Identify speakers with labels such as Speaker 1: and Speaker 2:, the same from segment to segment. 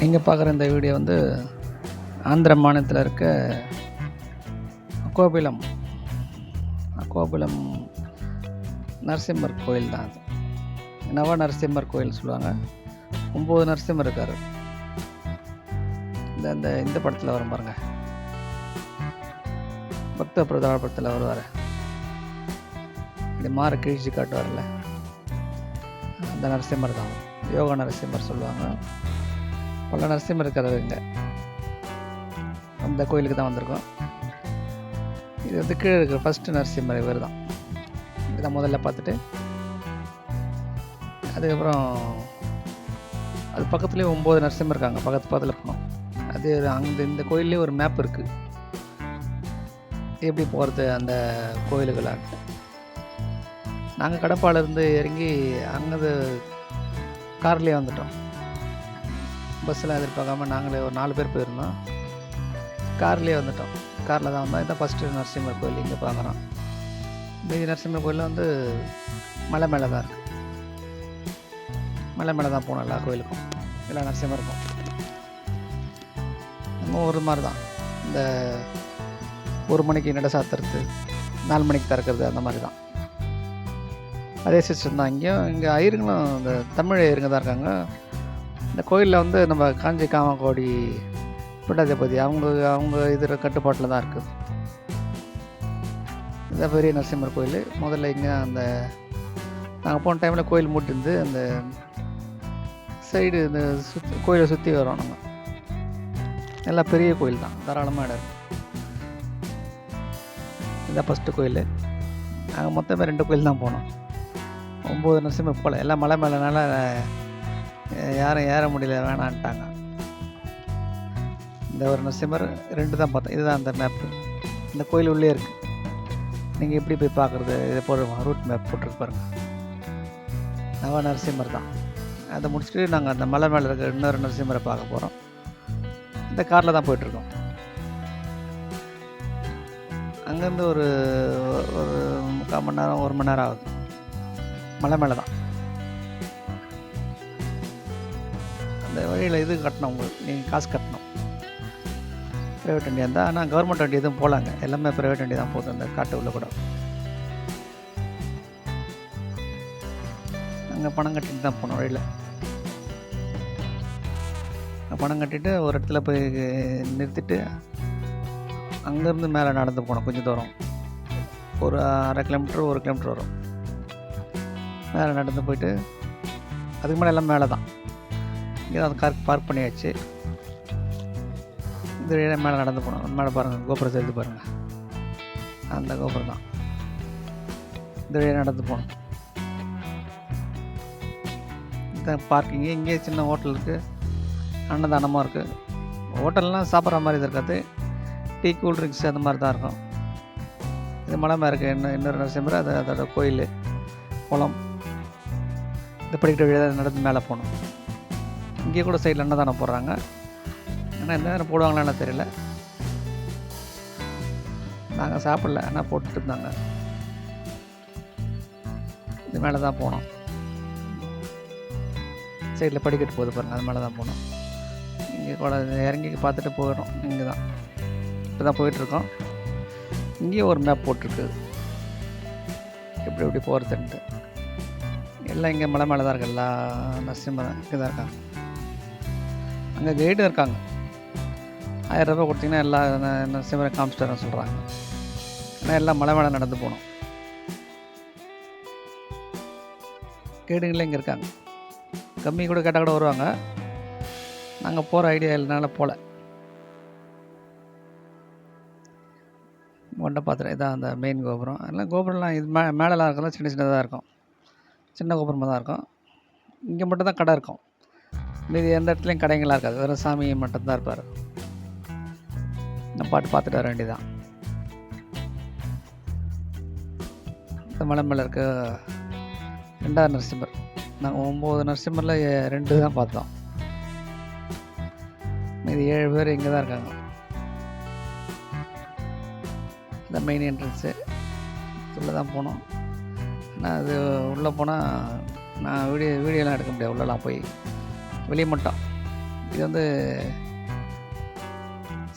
Speaker 1: நீங்கள் பார்க்குற இந்த வீடியோ வந்து ஆந்திர மாநிலத்தில் இருக்க அக்கோபிலம் அக்கோபிலம் நரசிம்மர் கோயில் தான் அது. நவ நரசிம்மர் கோயில் சொல்லுவாங்க. ஒம்பது நரசிம்மர் இருக்கார். இந்த இந்த இந்த படத்தில் வரும் பாருங்க. பக்த பிரதான படத்தில் வருவார். இந்த மாற கிழிச்சு காட்டுவார்ல அந்த நரசிம்மர் தான். யோகா நரசிம்மர் சொல்லுவாங்க. பல நரசிம்மர் இருக்கிறது இங்கே. அந்த கோயிலுக்கு தான் வந்திருக்கோம். இது வந்து கீழே இருக்கிற ஃபஸ்ட்டு நரசிம்மர் இவர் தான். இதை முதல்ல பார்த்துட்டு. அதுக்கப்புறம் அது பக்கத்துலேயே ஒம்பது நரசிம்மர் இருக்காங்க. பக்கத்து பக்கத்தில் போனோம். அது அங்கே இந்த கோயில்லேயே ஒரு மேப் இருக்குது எப்படி போகிறது அந்த கோயிலுக்கெல்லாம் நாங்கள் கடப்பாலேருந்து இறங்கி அங்கே கார்லேயே வந்துட்டோம். பஸ்ஸில் எதிர்பார்க்காம நாங்களே ஒரு நாலு பேர் போயிருந்தோம். கார்லேயே வந்துட்டோம். காரில் தான் வந்தோம். இதான் ஃபஸ்ட்டு நரசிம்மர் கோயில். இங்கே பார்க்குறோம். மீதி நரசிம்மர் கோயில் வந்து மலை மேலே தான் இருக்குது மலை மேலே தான் போகணும் எல்லா கோயிலுக்கும். எல்லா நரசிம்மருக்கும். நம்ம ஒரு மாதிரி தான். இந்த ஒரு மணிக்கு நட சாத்துறது நாலு மணிக்கு திறக்கிறது அந்த மாதிரி தான். அதே சிஸ்டம் தான். இங்கேயும் இங்கே ஐயருங்களும் இந்த தமிழ் ஐயருங்க தான் இருக்காங்க. இந்த கோயிலில் வந்து நம்ம காஞ்சி காமக்கோடி பீட்டாதிபதி அவங்க அவங்க இதில் கட்டுப்பாட்டில் தான் இருக்குது இந்த பெரிய நரசிம்மர் கோயில். முதல்ல இங்கே அந்த நாங்கள் போன டைமில் கோயில் மூட்டிருந்து அந்த சைடு இந்த சுற்றி கோயிலை சுற்றி வரோம் நம்ம. எல்லாம் பெரிய கோயில் தான். தாராளமாக இடம் இருக்குது இதான் ஃபஸ்ட்டு கோயில். நாங்கள் மொத்தமே ரெண்டு கோயில் தான் போனோம். ஒம்பது நரசிம்மர் போகல எல்லாம் மலை மேலேனால யாரும் ஏற முடியல வேணான்ட்டாங்க. இந்த ஒரு நரசிம்மர் ரெண்டு தான் பார்த்தோம் இதுதான் அந்த மேப்பு இந்த கோயில் உள்ளே இருக்குது நீங்கள் எப்படி போய் பார்க்குறது? இதை போடுவோம் ரூட் மேப் போட்டுருக்கு பாருங்க. நவ நரசிம்மர் தான். அதை முடிச்சுட்டு நாங்கள் அந்த மலை மேலே இருக்கிற இன்னொரு நரசிம்மரை பார்க்க போகிறோம் இந்த காரில் தான் போயிட்டுருக்கோம். அங்கேருந்து ஒரு ஒரு முக்கால் மணி நேரம் ஒரு மணி நேரம் ஆகுது. மலை மேலே தான். அந்த வழியில் இது கட்டணும் உங்களுக்கு. நீங்கள் காசு கட்டணும். ப்ரைவேட் வண்டி இருந்தால் ஆனால் கவர்மெண்ட் வண்டி எதுவும் போகலாங்க எல்லாமே ப்ரைவேட் வண்டி தான் போதும் அந்த காட்டு உள்ள கூட. அங்கே பணம் கட்டிட்டு தான் போனோம் வழியில். பணம் கட்டிட்டு ஒரு இடத்துல போய் நிறுத்திட்டு அங்கேருந்து மேலே நடந்து போனோம் கொஞ்சம் தூரம். ஒரு அரை கிலோமீட்டர் ஒரு கிலோமீட்டர் வரும். மேலே நடந்து போயிட்டு அதுக்கு மேலே எல்லாம் மேலே தான் இங்கே அந்த கார் பார்க் பண்ணியாச்சு. இந்த இடம் மேலே நடந்து போனோம். மேலே பாருங்கள் கோபுரத்தை சேர்த்து பாருங்கள் அந்த கோபுரம் தான். இந்த வழியாக நடந்து போனோம். இந்த பார்க்கிங்கு இங்கே சின்ன ஹோட்டல் இருக்குது அன்னதானமாக இருக்குது ஹோட்டல்லாம் சாப்பிட்ற மாதிரி இது இருக்காது. டீ கூல் ட்ரிங்க்ஸ் அந்த மாதிரி தான் இருக்கும். இது மலை மேலே இருக்குது இன்னும் இன்னொரு நரசிம்மர் அது அதோட கோயில் குளம். இந்த படிக்கிற வழியாக நடந்து மேலே போகணும் இங்கே கூட சைடில் அன்னதானம் போடுறாங்க? ஆனால் என்ன நேரம் போடுவாங்களான்னு தெரியல. நாங்கள் சாப்பிடல ஆனால் போட்டுட்டு இருந்தாங்க? இது மேலே தான் போனோம். சைடில் படிக்கட்டு போகுது பாருங்கள் அது மேலே தான் போனோம். இங்கே கூட இறங்கி பார்த்துட்டு போயிடும் இங்கே தான். இப்போ தான் போயிட்டுருக்கோம். இங்கேயும் ஒரு மேப் போட்டிருக்கு. எப்படி எப்படி போகிறதுன்ட்டு எல்லாம் இங்கே மலை மேலே தான் இருக்கு எல்லா நரசிம்மர் இங்கே தான் இருக்காங்க. அங்கே கைடும் இருக்காங்க. ஆயிரம் ரூபாய் கொடுத்தீங்கன்னா எல்லா என்ன சிவரை காமிச்சிட்டு சொல்கிறாங்க ஆனால் எல்லாம் மலை மேலே நடந்து போகணும் கைடுங்களே இங்கே இருக்காங்க. கம்மி கூட கேட்டால் கூட வருவாங்க. நாங்கள் போகிற ஐடியா இல்லைனால போகல ஒன்றை பாத்திரம் இதான் அந்த மெயின் கோபுரம். அதெல்லாம் கோபுரம்லாம் இது மே மேலெலாம் இருக்கலாம் சின்ன சின்னதாக இருக்கும். சின்ன கோபுரமாக தான் இருக்கும். இங்கே மட்டும் தான் கடை இருக்கும். மீதி எந்த இடத்துலையும் கடைங்களாக இருக்காது. வெறும் சாமி மட்டும்தான் இருப்பார். நம்ம பாட்டு பார்த்துட்டு வர வேண்டியதான் இந்த மலை மேலே இருக்க ரெண்டாவது நரசிம்மர். நாங்கள் ஒம்பது நரசிம்மரில் ரெண்டு தான் பார்த்தோம். மீதி ஏழு பேர் இங்கே தான் இருக்காங்க. இந்த மெயின் என்ட்ரன்ஸு உள்ளே தான் போனோம். ஆனால் அது உள்ளே போனால் நான் வீடியோ வீடியோலாம் எடுக்க முடியாது. உள்ளலாம் போய் வெளியே மட்டும். இது வந்து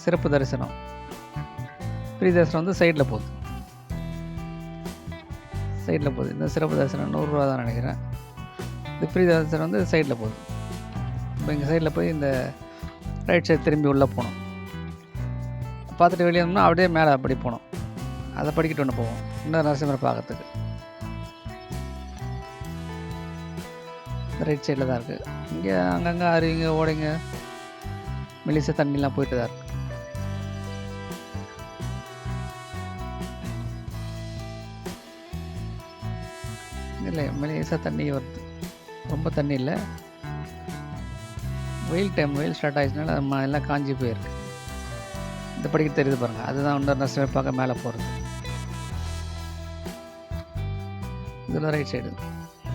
Speaker 1: சிறப்பு தரிசனம். ஃப்ரீ தரிசனம் வந்து சைடில் போகுது. சைடில் போகுது. இந்த சிறப்பு தரிசனம் நூறுரூவா தான் நினைக்கிறேன். இந்த ஃப்ரீ தரிசனம் வந்து சைடில் போகுது. இப்போ இங்கே சைடில் போய் இந்த ரைட் சைடு திரும்பி உள்ளே போகணும் பார்த்துட்டு வெளியே வந்தோம்னா அப்படியே மேலே அப்படி போகணும் அதை படிக்கிட்டு ஒன்று போவோம். இன்னும் நரசிம்மரை பார்க்கறதுக்கு. ரைட் சைடில் தான் இருக்குது இங்கே அங்கங்கே அருவிங்க ஓடைங்க. மெலிச தண்ணிலாம் போயிட்டு தான் இருக்கு. இல்லை மெலிசா தண்ணி வருது. ரொம்ப தண்ணி இல்லை. வெயில் டைம் வெயில் ஸ்டார்ட் ஆயிடுச்சுனால ம- எல்லாம் காஞ்சி போயிருக்கு. இந்த படிக்க தெரியுது பாருங்கள் அதுதான் இன்னொரு நர்சரி பார்க்க மேலே போகிறது இதில் ரைட் சைடு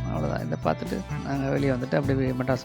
Speaker 1: அவ்வளோதான் இதை பார்த்துட்டு நாங்கள் வெளியே வந்துட்டு அப்படியே மெட்ராஸ்